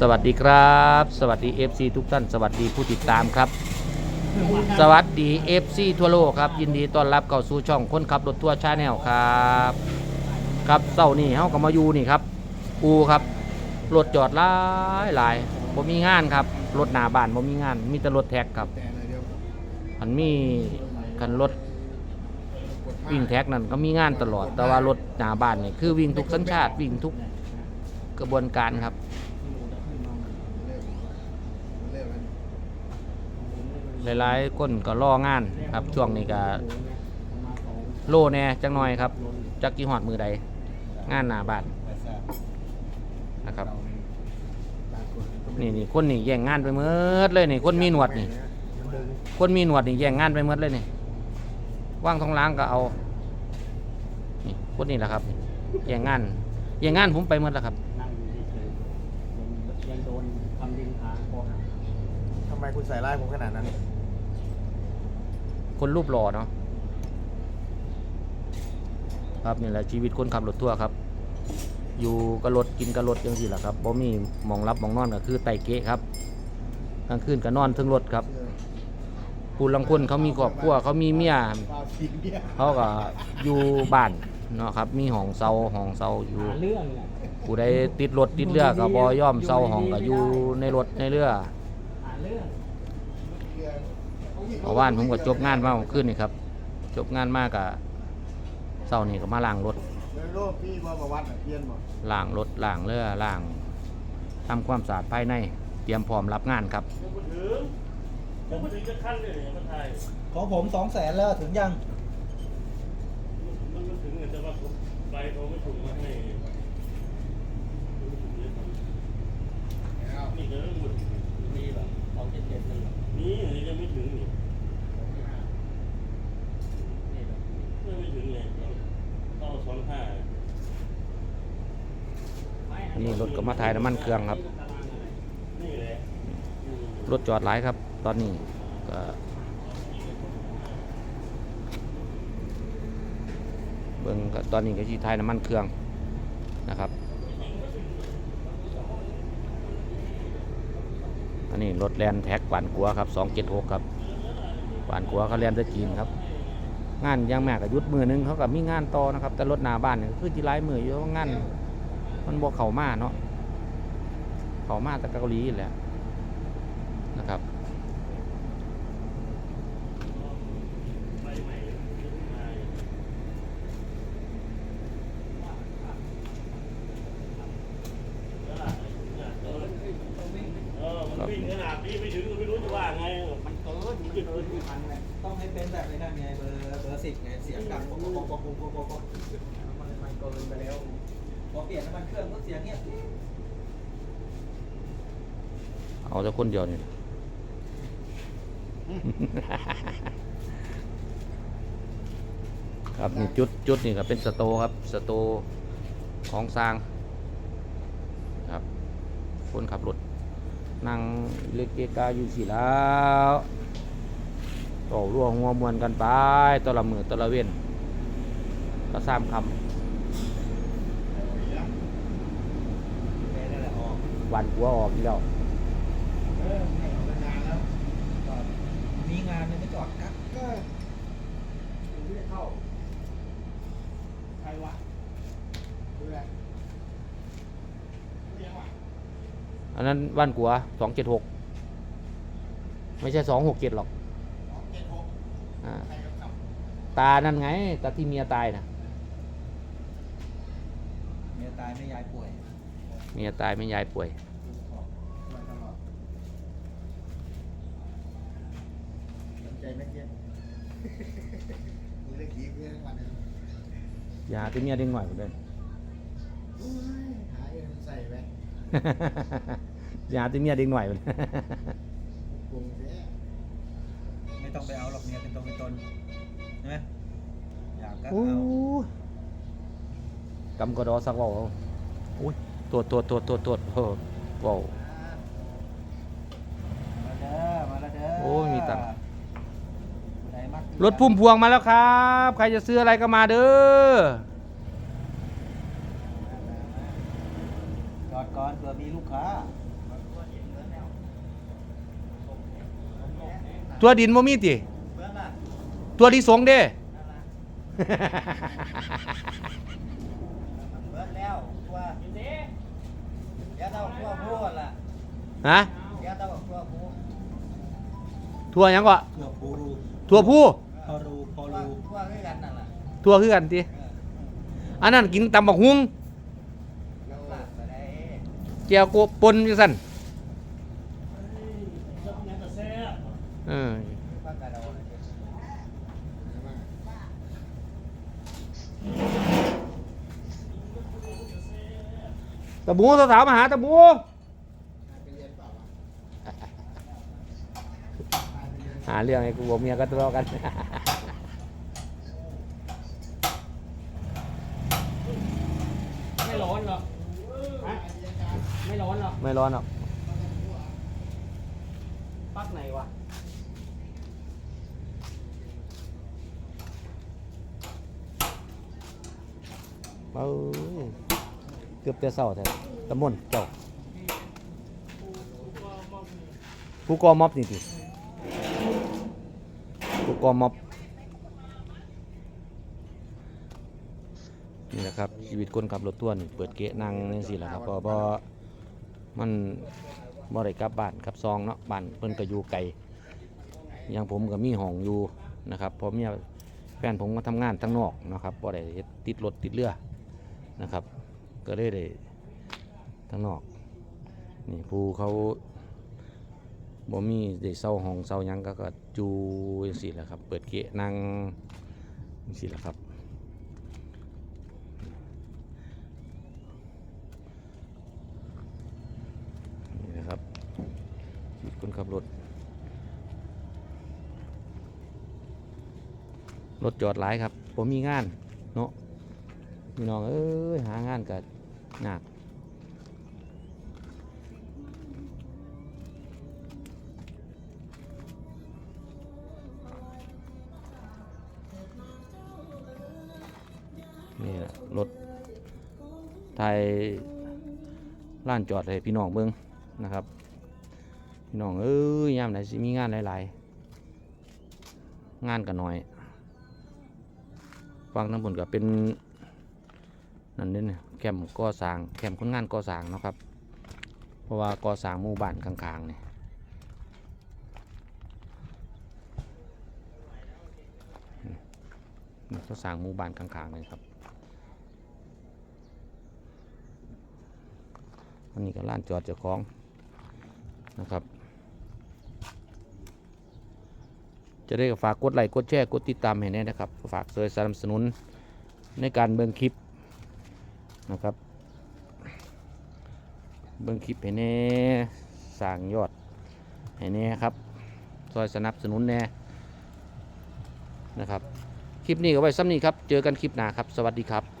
สวัสดีครับ สวัสดี FC ทุกท่านสวัสดีผู้ติดตามครับ สวัสดี FC ทั่วโลกครับ ยินดีต้อนรับเข้าสู่ช่องคนขับรถทัวร์ชาแนลครับ ครับเส้านี่เฮาก็มาอยู่นี่ครับ อูครับรถจอดหลายหลายบ่มีงานครับรถหนาบ้านบ่มีงาน มีแต่รถแท็กครับอันมีคันรถวิ่งแท็กนั่นก็มีงานตลอด แต่ว่ารถหนาบ้านนี่คือวิ่งทุกสัญชาติวิ่งทุกกระบวนการครับ หลายๆคนก็รองานครับช่วงนี้ก็โลแหน่จังหน่อยครับจักกี่หอดมือใดงานหน้าบ้านนะครับนี่นี่คนนี่แย่งงานไปเมดเลยนี่คนมีหนวดนี่ คนมีหนวดนี่แย่งงานไปเมดเลยนี่ว่างท้องล้างก็เอานี่คนนี้แหละครับนี่แย่งงานแย่งงานผมไปเมดแล้วครับนั่งอยู่เฉยๆยังโดนคำดินทาคอหักทำไมคุณใส่ร้ายผมขนาดนั้น คนรูปหล่อเนาะครับนี่แหละชีวิตคนขับรถทั่วครับ อยู่กับรถกินกับรถยังสิล่ะครับบ่มีมองรับมองนอนก็คือไตเกะครับกลางคืนก็นอนทึงรถครับผู้ลังคนเขามีครอบครัวเขามีเมียเขาก็อยู่บ้านเนาะครับ มีห้องเซาห้องเซาอยู่ผู้ใดติดรถติดเรือก็บ่ย่อมเซาห้องก็อยู่ในรถในเรือ เรื่องเมื่อวานผมก็จบงานมาเมื่อคืนนี่ครับ จบงานมากะเช้านี่ก็มาล้างรถแล้วโลกพี่ว่าประวัติอะเพี้ยนบ่ล้างรถล้างเรือล้างทำความสะอาดภายในเตรียมพร้อมรับงานครับยังไม่ถึงจะขั้นเลยเนี่ยมันไทยของผมสองแสนแล้วถึงยัง มันมันถึงเนี่ยแต่ว่าใบเขาไม่ถูกมาให้นี่ก็หมดมีแบบสองเจ็ดเจ็ดหนึ่ง นี่ยังไม่ถึงนี่นี่แบบยังไม่ถึงเลยต้องสองห้านี่รถก็มาถ่ายน้ำมันเครื่องครับนี่แหละรถจอดหลายครับ ตอนนี้ก็เบิ่งก็ตอนนี้ก็ที่ถ่ายน้ำมันเครื่องนะครับ นี้รถแลนแท็กหวานกัวครับ276ครับหวานกัวเขาแลนตะจีนครับ งานยังแม่กับยุดมือหนึงเขากับมีงานต่อนะครับ แต่รถหนาบ้านเนี่ยคือจีไร้มืออยู่ว่างานมันบ่เข่ามาเนาะเข่ามาแต่เกาหลีแหละนะครับ เออมันวิ่งขนาดนี้ไม่ถึงก็ไม่รู้จะว่าไง มันเกินมันเกินที่พันเลย ต้องให้เป็นแบบในนั่นไงเบอร์เบอร์สิบไงเสียงดังป๊อกป๊อกป๊อกป๊อกป๊อกป๊อกป๊อก มันมันเกินไปแล้วพอเปลี่ยนน้ำมันเครื่องก็เสียงเนี้ยเอาแต่คนเดียวนี่ครับนี่จุดจุดนี่ก็เป็นสโตครับสโตของสร้างครับ คนขับรถนั่งเล็กเกกาอยู่สิแล้วต่อร่วงหัวมวนกันไปตวละมือตวละเว้น ก็สามคแม่นั่นแหละออกำหวานหัวออกอีกแล้วเออไม่ออกนานแล้วจอดมีงานเนี่ยไม่จอดกักก็ไม่ได้เข้าใครวะดูแลเรียกว่าอันนั้นบ้านกัวสองเจ็ดหกไม่ใช่สองหกเจ็ดหรอกสองเจ็ดหกอ่าใครกำกับตานั่นไงตาที่เมียตายนะ เมียตายไม่ยายป่วยเมียตายไม่ยายป่วย มาตลอดสนใจไหมเจ๊มีเรื่องผีเพื่อนวันนึงยาที่เมียเด็กหน่อยหมดเลยโอ้ยหาเองมันใส่ไปยาที่เมียเด็กหน่อยหมดปรุงเสียไม่ต้องไปเอาหรอกเมียเป็นตรงเป็นตนใช่ไหมอยากก็โอ้เอายกำกระดอสักเว่าเอาโอุ้ยตัวตัวตัวตัวตัวจเฮ้ว้าวมาเด้อมาวเด้อโอ้ยมีตังค์รถพุ่มพวงมาแล้วครับ ใครจะซื้ออะไรก็มาเด้อก่อนเผื่อมีลูกค้าตัวดินโมมีติตัวดิสงเด้ ฮะเดี๋ยวเราตัวผู้ทั่วหยังก็ตัวผู้รูทั่วผู้พอรูพอรูตัวคือกันนั่นล่ะทั่วคือกันติเอออันนั้นกินตำบักฮุงเราหลักไปได้แก้วโกปนจังซั่นแล้วงั้นก็แซ่บเออ ปากกาโดน ตะบูสาวๆมาหาตะบูหาเรื่องให้กูบอกเมียก็ทะเลาะกัน ไม่ร้อนหรอกฮะไม่ร้อนหรอกไม่ร้อนหรอกปลั๊กไหนวะ เอ้ย เกือบจะเศร้าแท้ตะมนเจ้าผู้กอม็อบนี่ติผู้กอม็อบนี่แหละครับชีวิตคนขับรถทัวร์นี่เปิดเกะนั่งนี่สิแหละครับเพราะว่ามันบ่ได้กลับบ้านกลับซองเนาะบ้านเพิ่นก็อยู่ไกลอย่างผมก็มีห้องอยู่นะครับเพอเมียแฟนผมก็ทำงานทั้งนอกนะครับบ่ได้ติดรถติดเรือนะครับ ก็เลยได้ทั้งนอก นี่ผู้เขาบ่มีได้เซาห้องเซายังก็ก็อยู่จังซี่แหละครับ เปิดเกะนั่งจังซี่แหละครับนี่นะครับชีวิตคนขับรถ รถจอดหลายครับผมมีงานเนาะพี่น้องเอ้ยหางานก็ห นักนี่แหละรถไทยล้านจอดให้พี่น้องเบิ่งนะครับ พี่น้องเอ้ยยามไหนสิมีงานหลายๆ งานก็น้อยฟังทั้งหมดก็เป็น นั่นนี่เนี่ยแคมป์ก่อสร้างแคมป์คนงานก่อสร้างเนาะครับเพราะว่าก่อสร้างหมู่บ้านข้างๆเนี่ยนี่ก่อสร้างหมู่บ้านข้างๆเลยครับอันนี้ก็ร้านจอดเจ้าของนะครับ จะได้ก็ฝากกดไลค์กดแชร์กดติดตามให้แน่นะครับ ฝากช่วยสนับสนุนในการเบิ่งคลิป นะครับ เบื้องคลิปให้แน่สั่งยอดให้แน่ครับซอยสนับสนุนแน่นะครับ คลิปนี้ก็ไว้ซ้ำนี้ครับ เจอกันคลิปหน้าครับ สวัสดีครับ